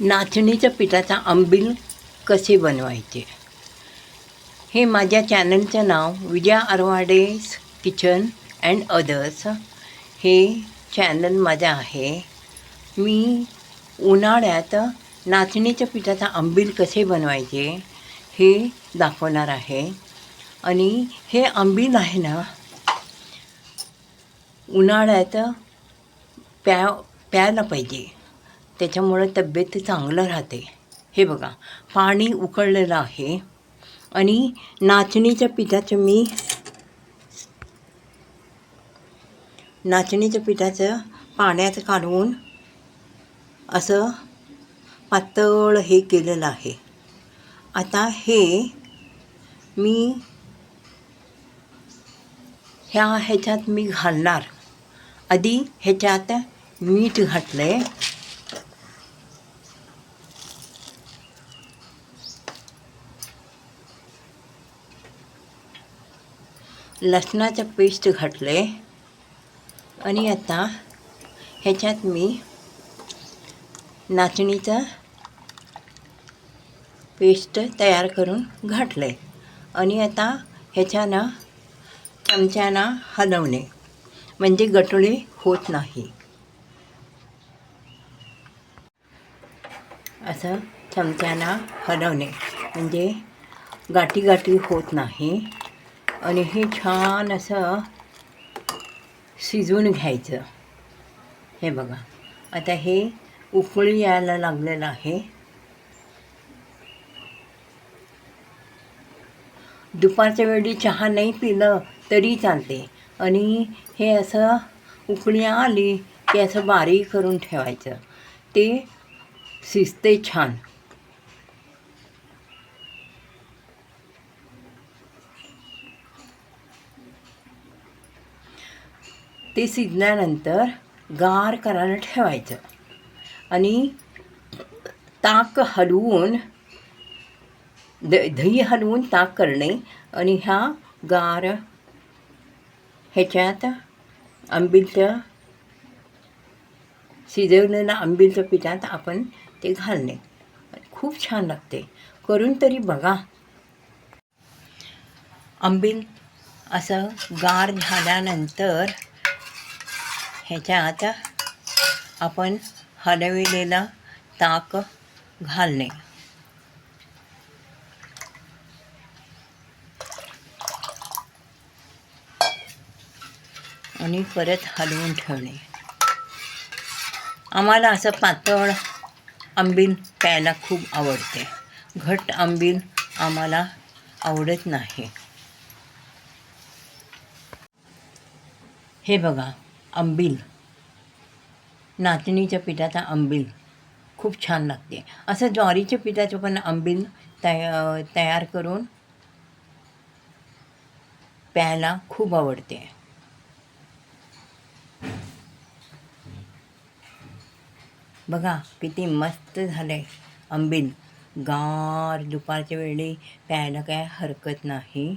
नाचणीच्या पिठाचा आंबील कसे बनवायचे? हे माझ्या चॅनलचं नाव Vijaya Arwade's kitchen and others हे चॅनल माझं आहे. मी उन्हाळ्यात नाचणीच्या पिठाचा आंबील कसे बनवायचे हे दाखवणार आहे. आणि हे आंबील आहे ना उन्हाळ्यात प्या प्यायला पाहिजे. त्याच्यामुळं तब्येत चांगलं राहते. हे बघा पाणी उकळलेलं आहे. आणि नाचणीच्या पिठाचं मी नाचणीच्या पिठाचं पाण्यात काढून असं पातळ हे केलेलं आहे. आता हे मी ह्या ह्याच्यात मी घालणार. आधी ह्याच्यात मीठ घातलं आहे लसणाचं पेस्ट घातलं. आहे आणि आता ह्याच्यात मी नाचणीचं पेस्ट तयार करून घातलं आहे आणि आता ह्याच्यानं चमच्यानं हलवणे. म्हणजे गटोळे होत नाही. असं चमच्यानं हलवणे. म्हणजे गाठी गाठी होत नाही. आणि हे छान असं शिजवून घ्यायचं. हे बघा. आता हे उकळी यायला लागलेलं आहे. दुपारच्या वेळी चहा नाही पिलं तरी चालते. आणि हे असं उकळी आली की असं बारीक करून ठेवायचं. ते शिजते छान. ते शिजल्यानंतर गार करायला ठेवायचं. आणि ताक हलवून द दही हलवून ताक करणे आणि ह्या गार ह्याच्यात आंबीलचं शिजवलेल्या आंबीलच्या पिठात आपण ते घालणे. खूप छान लागते. करून तरी बघा. आंबील असं गार झाल्यानंतर ह्याच्या आता आपण हलविलेला ताक घालणे. आणि परत हलवून ठेवणे. आम्हाला असं पातळ आंबील प्यायला खूप आवडते. घट्ट आंबील आम्हाला आवडत नाही. हे बघा आंबील नाचणीच्या पिठाचा आंबील खूप छान लागते. असं ज्वारीच्या पिठाचं पण आंबील तया तयार करून प्यायला खूप आवडते. बघा किती मस्त झालं आहे आंबील गार दुपारच्या वेळी प्यायला काय हरकत नाही.